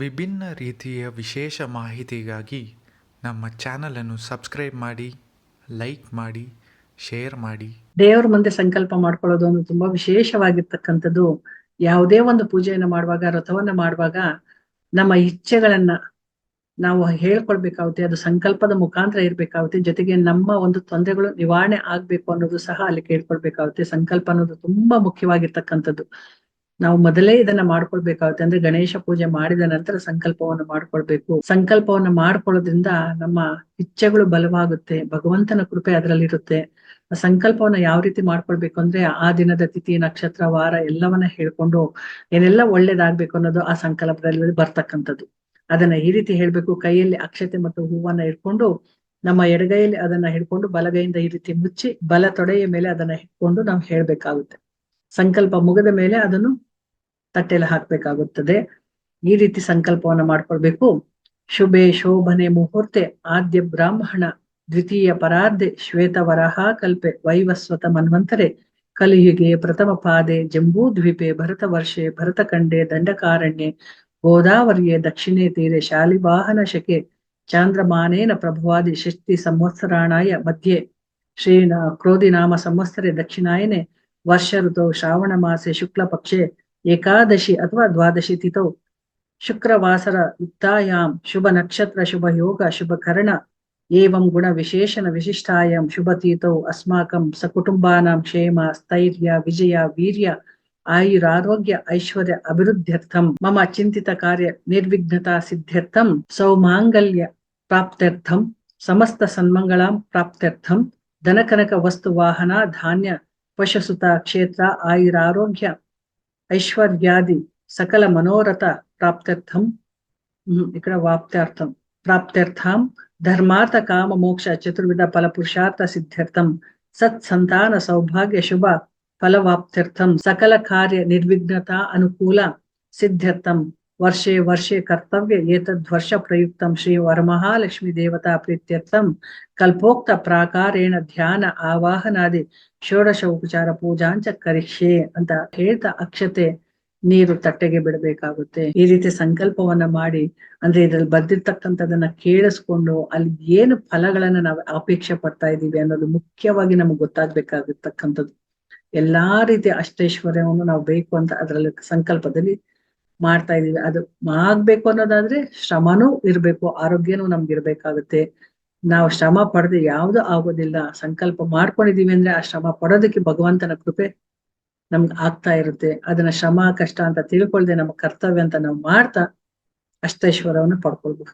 ವಿಭಿನ್ನ ರೀತಿಯ ವಿಶೇಷ ಮಾಹಿತಿಗಾಗಿ ನಮ್ಮ ಚಾನಲನ್ನು ಸಬ್ಸ್ಕ್ರೈಬ್ ಮಾಡಿ, ಲೈಕ್ ಮಾಡಿ, ಶೇರ್ ಮಾಡಿ. ದೇವರ ಮುಂದೆ ಸಂಕಲ್ಪ ಮಾಡ್ಕೊಳ್ಳೋದು ಒಂದು ತುಂಬಾ ವಿಶೇಷವಾಗಿರ್ತಕ್ಕಂಥದ್ದು. ಯಾವುದೇ ಒಂದು ಪೂಜೆಯನ್ನು ಮಾಡುವಾಗ ವ್ರತವನ್ನ ಮಾಡುವಾಗ ನಮ್ಮ ಇಚ್ಛೆಗಳನ್ನ ನಾವು ಹೇಳ್ಕೊಳ್ಬೇಕಾಗುತ್ತೆ, ಅದು ಸಂಕಲ್ಪದ ಮುಖಾಂತರ ಇರ್ಬೇಕಾಗುತ್ತೆ. ಜೊತೆಗೆ ನಮ್ಮ ಒಂದು ತೊಂದರೆಗಳು ನಿವಾರಣೆ ಆಗ್ಬೇಕು ಅನ್ನೋದು ಸಹ ಅಲ್ಲಿ ಕೇಳ್ಕೊಳ್ಬೇಕಾಗುತ್ತೆ. ಸಂಕಲ್ಪ ಅನ್ನೋದು ತುಂಬಾ ಮುಖ್ಯವಾಗಿರ್ತಕ್ಕಂಥದ್ದು. ನಾವು ಮೊದಲೇ ಇದನ್ನ ಮಾಡ್ಕೊಳ್ಬೇಕಾಗುತ್ತೆ. ಅಂದ್ರೆ ಗಣೇಶ ಪೂಜೆ ಮಾಡಿದ ನಂತರ ಸಂಕಲ್ಪವನ್ನು ಮಾಡ್ಕೊಳ್ಬೇಕು. ಸಂಕಲ್ಪವನ್ನ ಮಾಡ್ಕೊಳ್ಳೋದ್ರಿಂದ ನಮ್ಮ ಇಚ್ಛೆಗಳು ಬಲವಾಗುತ್ತೆ. ಭಗವಂತನ ಕೃಪೆ ಅದರಲ್ಲಿರುತ್ತೆ. ಸಂಕಲ್ಪವನ್ನ ಯಾವ ರೀತಿ ಮಾಡ್ಕೊಳ್ಬೇಕು ಅಂದ್ರೆ ಆ ದಿನದ ತಿಥಿ, ನಕ್ಷತ್ರ, ವಾರ ಎಲ್ಲವನ್ನ ಹೇಳ್ಕೊಂಡು ಏನೆಲ್ಲ ಒಳ್ಳೇದಾಗ್ಬೇಕು ಅನ್ನೋದು ಆ ಸಂಕಲ್ಪದಲ್ಲಿ ಬರ್ತಕ್ಕಂಥದ್ದು. ಅದನ್ನ ಈ ರೀತಿ ಹೇಳ್ಬೇಕು. ಕೈಯಲ್ಲಿ ಅಕ್ಷತೆ ಮತ್ತು ಹೂವನ್ನ ಇಟ್ಕೊಂಡು ನಮ್ಮ ಎಡಗೈಯಲ್ಲಿ ಅದನ್ನ ಹಿಡ್ಕೊಂಡು ಬಲಗೈಯಿಂದ ಈ ರೀತಿ ಮುಚ್ಚಿ ಬಲ ತೊಡೆಯ ಮೇಲೆ ಅದನ್ನ ಹಿಡ್ಕೊಂಡು ನಾವು ಹೇಳ್ಬೇಕಾಗುತ್ತೆ. ಸಂಕಲ್ಪ ಮುಗಿದ ಮೇಲೆ ಅದನ್ನು ತಟ್ಟೆಯಲ್ಲಿ ಹಾಕ್ಬೇಕಾಗುತ್ತದೆ. ಈ ರೀತಿ ಸಂಕಲ್ಪವನ್ನ ಮಾಡ್ಕೊಳ್ಬೇಕು. ಶುಭೆ ಶೋಭನೆ ಮುಹೂರ್ತೆ ಆದ್ಯ ಬ್ರಾಹ್ಮಣ ದ್ವಿತೀಯ ಪರಾರ್ಧೆ ಶ್ವೇತವರಹ ಕಲ್ಪೆ ವೈವಸ್ವತ ಮನ್ವಂತರೆ ಕಲಿಯುಗೆ ಪ್ರಥಮ ಪಾದೆ ಜಂಬೂ ದ್ವೀಪೆ ಭರತ ವರ್ಷೆ ಭರತಖಂಡೆ ದಂಡಕಾರಣ್ಯೆ ಗೋದಾವರಿಯೇ ದಕ್ಷಿಣೆ ತೀರೆ ಶಾಲಿವಾಹನ ಶಕೆ ಚಾಂದ್ರಮಾನೇನ ಪ್ರಭುವಾದಿ ಷಷ್ಟಿ ಸಂವತ್ಸರಾಣಾಯ ಮಧ್ಯೆ ಶ್ರೀನ ಕ್ರೋಧಿನಾಮ ಸಂವತ್ಸರೆ ದಕ್ಷಿಣಾಯನೆ ವರ್ಷ ಋತೌ ಶ್ರಾವಣ ಮಾಸೆ ಶುಕ್ಲ ಪಕ್ಷೆ ఏకాదశి అథవా ద్వాదశి తిథౌ శుక్రవాసర యుక్తాయాం శుభ నక్షత్ర శుభయోగ శుభకరణ ఏవం గుణ విశేషణ విశిష్టాయాం శుభతీతౌ అస్మాకం సకుటుంబానాం క్షేమ స్థైర్య విజయ వీర్య ఆయురారోగ్య ఐశ్వర్య అభివృద్ధ్యర్థం మమ చింతిత కార్య నిర్విఘ్నత సిద్ధ్యర్థం సౌమాంగల్య ప్రాప్త్యర్థం సమస్త సన్మంగళాం ప్రాప్త్యర్థం ధనకనక వస్తు వాహన ధాన్య పశుసుత క్షేత్ర ఆయురారోగ్య ఐశ్వర్యాది సకల మనోరథ ప్రాప్త్యర్థం. ఇక్కడ వాప్త్యర్థం. ప్రాప్త్యర్థం ధర్మార్థ కామ మోక్ష చతుర్విధ ఫల పురుషార్థ సిద్ధ్యర్థం. సత్సంతాన సౌభాగ్య శుభ ఫలవాప్త్యర్థం సకల కార్య నిర్విఘ్నత అనుకూల సిద్ధ్యర్థం. ವರ್ಷೆ ವರ್ಷೆ ಕರ್ತವ್ಯ, ಏತದ್ ವರ್ಷ ಪ್ರಯುಕ್ತ ಶ್ರೀ ವರಮಹಾಲಕ್ಷ್ಮಿ ದೇವತಾ ಪ್ರಿತ್ಯತ್ಥಂ ಕಲ್ಪೋಕ್ತ ಪ್ರಾಕಾರೇಣ ಧ್ಯಾನ ಆವಾಹನಾದಿ ಷೋಡಶ ಉಪಚಾರ ಪೂಜಾಂಚ ಕರಿಷ್ಯೆ ಅಂತ ಹೇಳ್ತಾ ಅಕ್ಷತೆ ನೀರು ತಟ್ಟೆಗೆ ಬಿಡಬೇಕಾಗುತ್ತೆ. ಈ ರೀತಿ ಸಂಕಲ್ಪವನ್ನ ಮಾಡಿ, ಅಂದ್ರೆ ಇದ್ರಲ್ಲಿ ಬರ್ದಿರ್ತಕ್ಕಂಥದನ್ನ ಕೇಳಿಸ್ಕೊಂಡು ಅಲ್ಲಿ ಏನು ಫಲಗಳನ್ನ ನಾವು ಅಪೇಕ್ಷೆ ಪಡ್ತಾ ಇದೀವಿ ಅನ್ನೋದು ಮುಖ್ಯವಾಗಿ ನಮ್ಗೆ ಗೊತ್ತಾಗ್ಬೇಕಾಗಿರ್ತಕ್ಕಂಥದ್ದು. ಎಲ್ಲಾ ರೀತಿಯ ಅಷ್ಟೈಶ್ವರ್ಯವನ್ನು ನಾವು ಬೇಕು ಅಂತ ಅದರಲ್ಲಿ ಸಂಕಲ್ಪದಲ್ಲಿ ಮಾಡ್ತಾ ಇದೀವಿ ಅದು ಆಗ್ಬೇಕು ಅನ್ನೋದಾದ್ರೆ ಶ್ರಮನೂ ಇರ್ಬೇಕು, ಆರೋಗ್ಯನೂ ನಮ್ಗೆ ಇರ್ಬೇಕಾಗುತ್ತೆ. ನಾವು ಶ್ರಮ ಪಡೆದು ಯಾವ್ದು ಆಗೋದಿಲ್ಲ. ಸಂಕಲ್ಪ ಮಾಡ್ಕೊಂಡಿದೀವಿ ಅಂದ್ರೆ ಆ ಶ್ರಮ ಪಡೋದಕ್ಕೆ ಭಗವಂತನ ಕೃಪೆ ನಮ್ಗೆ ಆಗ್ತಾ ಇರುತ್ತೆ. ಅದನ್ನ ಶ್ರಮ, ಕಷ್ಟ ಅಂತ ತಿಳ್ಕೊಳ್ದೆ ನಮ್ಮ ಕರ್ತವ್ಯ ಅಂತ ನಾವು ಮಾಡ್ತಾ ಅಷ್ಟೈಶ್ವರವನ್ನು ಪಡ್ಕೊಳ್ಬಹುದು